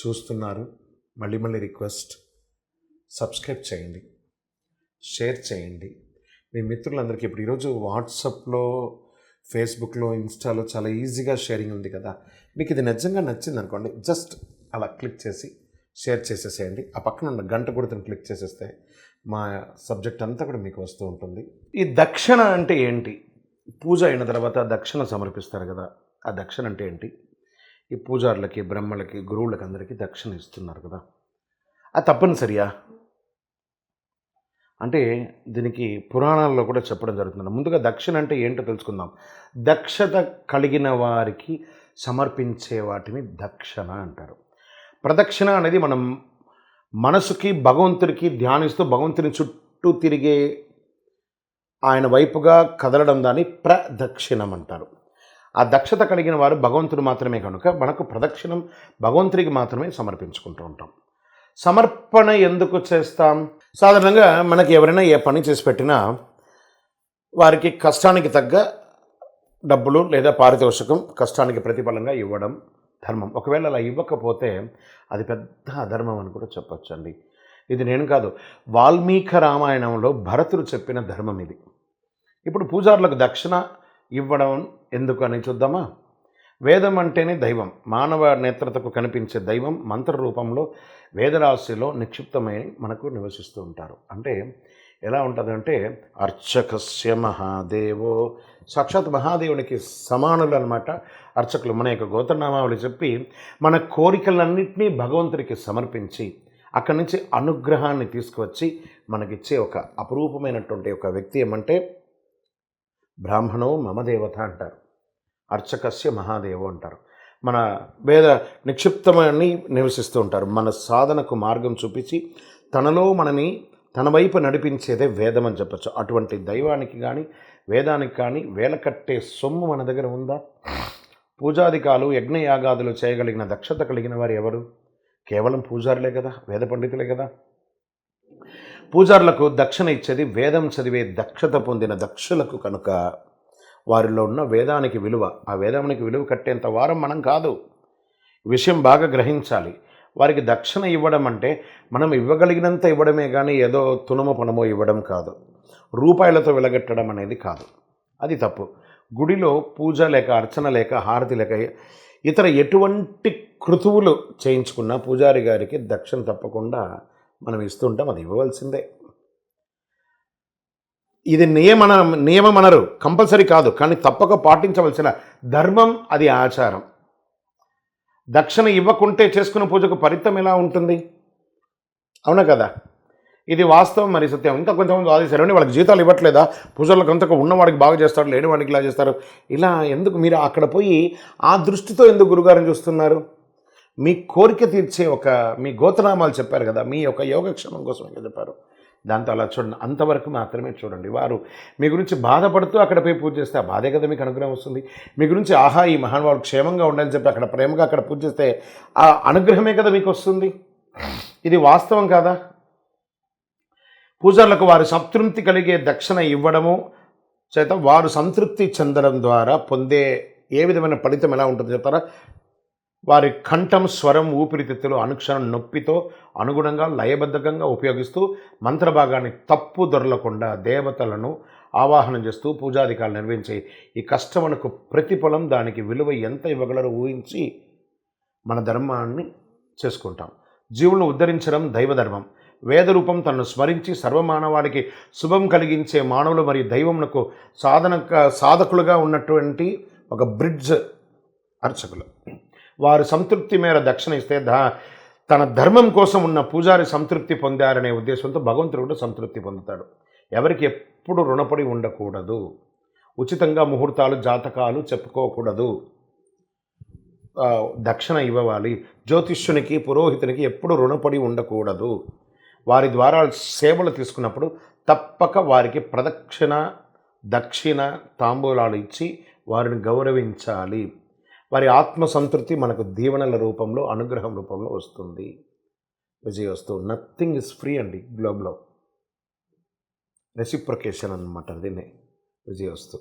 చూస్తున్నారు. మళ్ళీ మళ్ళీ రిక్వెస్ట్ సబ్స్క్రైబ్ చేయండి. షేర్ చేయండి. మీ మిత్రులందరికీ ఇప్పుడు ఈరోజు వాట్సాప్లో ఫేస్బుక్లో ఇన్స్టాలో చాలా ఈజీగా షేరింగ్ ఉంది కదా. మీకు ఇది నిజంగా నచ్చింది అనుకోండి జస్ట్ అలా క్లిక్ చేసి షేర్ చేసేసేయండి. ఆ పక్కన ఉన్న గంట గుర్తుని క్లిక్ చేసేస్తే మా సబ్జెక్ట్ అంతా కూడా మీకు వస్తూ ఉంటుంది. ఈ దక్షిణ అంటే ఏంటి? పూజ అయిన తర్వాత దక్షిణ సమర్పిస్తారు కదా. ఆ దక్షిణ అంటే ఏంటి? ఈ పూజారులకి బ్రహ్మలకి గురువులకి అందరికీ దక్షిణ ఇస్తున్నారు కదా. అది తప్పనిసరియా? అంటే దీనికి పురాణాల్లో కూడా చెప్పడం జరుగుతుంది. ముందుగా దక్షిణ అంటే ఏంటో తెలుసుకుందాం. దక్షత కలిగిన వారికి సమర్పించే వాటిని దక్షిణ అంటారు. ప్రదక్షిణ అనేది మనం మనసుకి భగవంతుడికి ధ్యానిస్తూ భగవంతుని చుట్టూ తిరిగే ఆయన వైపుగా కదలడం దాన్ని ప్రదక్షిణం అంటారు. ఆ దక్షత కలిగిన వారు భగవంతుడు మాత్రమే కనుక మనకు ప్రదక్షిణం భగవంతుడికి మాత్రమే సమర్పించుకుంటూ ఉంటాం. సమర్పణ ఎందుకు చేస్తాం? సాధారణంగా మనకి ఎవరైనా ఏ పని చేసి పెట్టినా వారికి కష్టానికి తగ్గ డబ్బులు లేదా పారితోషికం కష్టానికి ప్రతిఫలంగా ఇవ్వడం ధర్మం. ఒకవేళ అలా ఇవ్వకపోతే అది పెద్ద అధర్మం అని కూడా చెప్పొచ్చండి. ఇది నేను కాదు వాల్మీకి రామాయణంలో భరతుడు చెప్పిన ధర్మం ఇది. ఇప్పుడు పూజారులకు దక్షిణ ఇవ్వడం ఎందుకు అని చూద్దామా? వేదం అంటేనే దైవం. మానవ నేత్రతకు కనిపించే దైవం మంత్ర రూపంలో వేదరాశిలో నిక్షిప్తమై మనకు నివసిస్తూ ఉంటారు. అంటే ఎలా ఉంటుందంటే అర్చకస్య మహాదేవో. సాక్షాత్ మహాదేవునికి సమానులు అనమాట అర్చకులు మన యొక్క గోత్రనామావళి చెప్పి మన కోరికలన్నింటినీ భగవంతుడికి సమర్పించి అక్కడి నుంచి అనుగ్రహాన్ని తీసుకువచ్చి మనకిచ్చే ఒక అపురూపమైనటువంటి ఒక వ్యక్తి ఏమంటే బ్రాహ్మణో మమ దేవత అంటారు. అర్చకస్య మహాదేవో అంటారు. మన వేద నిక్షిప్తమని నివసిస్తూ ఉంటారు. మన సాధనకు మార్గం చూపించి తనలో మనని తన వైపు నడిపించేదే వేదం అని చెప్పచ్చు. అటువంటి దైవానికి కానీ వేదానికి కానీ వేల కట్టే సొమ్ము మన దగ్గర ఉందా? పూజాధికాలు యజ్ఞయాగాదులు చేయగలిగిన దక్షత కలిగిన వారు ఎవరు? కేవలం పూజారులే కదా? వేద పండితులే కదా? పూజారులకు దక్షిణ ఇచ్చేది వేదం చదివే దక్షత పొందిన దక్షులకు కనుక వారిలో ఉన్న వేదానికి విలువ ఆ వేదానికి విలువ కట్టేంత వారం మనం కాదు. విషయం బాగా గ్రహించాలి. వారికి దక్షిణ ఇవ్వడం అంటే మనం ఇవ్వగలిగినంత ఇవ్వడమే కానీ ఏదో తునమ పనమో ఇవ్వడం కాదు. రూపాయలతో వెలగట్టడం అనేది కాదు. అది తప్పు. గుడిలో పూజ లేక అర్చన లేక హారతి లేక ఇతర ఎటువంటి కృతువులు చేయించుకున్న పూజారి గారికి దక్షిణ తప్పకుండా మనం ఇస్తుంటాం అది ఇవ్వవలసిందే. ఇది నియమన నియమం అనరు కంపల్సరీ కాదు కానీ తప్పక పాటించవలసిన ధర్మం అది ఆచారం. దక్షిణ ఇవ్వకుంటే చేసుకున్న పూజకు ఫలితం ఎలా ఉంటుంది? అవునా కదా? ఇది వాస్తవం మరి సత్యం. ఇంకా కొంతమంది వాదిస్తారండి వాళ్ళకి జీతాలు ఇవ్వట్లేదా? పూజలకు అంతకు ఉన్నవాడికి బాగా చేస్తారు లేనివాడికి ఇలా చేస్తారు. ఇలా ఎందుకు? మీరు అక్కడ పోయి ఆ దృష్టితో ఎందుకు గురుగారిని చూస్తున్నారు? మీ కోరిక తీర్చే ఒక మీ గోతనామాలు చెప్పారు కదా మీ యొక్క యోగక్షేమం కోసం ఇంకా చెప్పారు. దాంతో అలా చూడండి అంతవరకు మాత్రమే చూడండి. వారు మీ గురించి బాధపడుతూ అక్కడ పోయి పూజ చేస్తే ఆ బాధే కదా మీకు అనుగ్రహం వస్తుంది. మీ గురించి ఆహా ఈ మహానుభావుడు క్షేమంగా ఉండాలని చెప్పి అక్కడ ప్రేమగా అక్కడ పూజ చేస్తే ఆ అనుగ్రహమే కదా మీకు వస్తుంది. ఇది వాస్తవం కాదా? పూజారులకు వారు సంతృప్తి కలిగే దక్షిణ ఇవ్వడము చేత వారు సంతృప్తి చెందడం ద్వారా పొందే ఏ విధమైన ఫలితం ఎలా ఉంటుందో చెప్తారా? వారి కంఠం స్వరం ఊపిరితిత్తులు అనుక్షణం నొప్పితో అనుగుణంగా లయబద్ధకంగా ఉపయోగిస్తూ మంత్రభాగాన్ని తప్పు దొరలకుండా దేవతలను ఆవాహనం చేస్తూ పూజాధికారులు నిర్వహించే ఈ కష్టమునకు ప్రతిఫలం దానికి విలువ ఎంత ఇవ్వగలరో ఊహించి మన ధర్మాన్ని చేసుకుంటాం. జీవులను ఉద్ధరించడం దైవధర్మం. వేదరూపం తనను స్మరించి సర్వమానవాడికి శుభం కలిగించే మానవులు మరియు దైవమునకు సాధన సాధకులుగా ఉన్నటువంటి ఒక బ్రిడ్జ్ అర్చకులు. వారు సంతృప్తి మేర దక్షిణ ఇస్తే దా తన ధర్మం కోసం ఉన్న పూజారి సంతృప్తి పొందారనే ఉద్దేశంతో భగవంతుడు కూడా సంతృప్తి పొందుతాడు. ఎవరికి ఎప్పుడు రుణపడి ఉండకూడదు. ఉచితంగా ముహూర్తాలు జాతకాలు చెప్పుకోకూడదు. దక్షిణ ఇవ్వాలి జ్యోతిష్యునికి పురోహితునికి ఎప్పుడు రుణపడి ఉండకూడదు. వారి ద్వారా సేవలు తీసుకున్నప్పుడు తప్పక వారికి ప్రదక్షిణ దక్షిణ తాంబూలాలు ఇచ్చి వారిని గౌరవించాలి. వారి ఆత్మ సంతృప్తి మనకు దీవెనల రూపంలో అనుగ్రహం రూపంలో వస్తుంది. విజయవస్తు నథింగ్ ఇస్ ఫ్రీ అండి గ్లోబ్లో రెసిప్రొకేషన్ అనమాట దీన్ని విజయవస్తు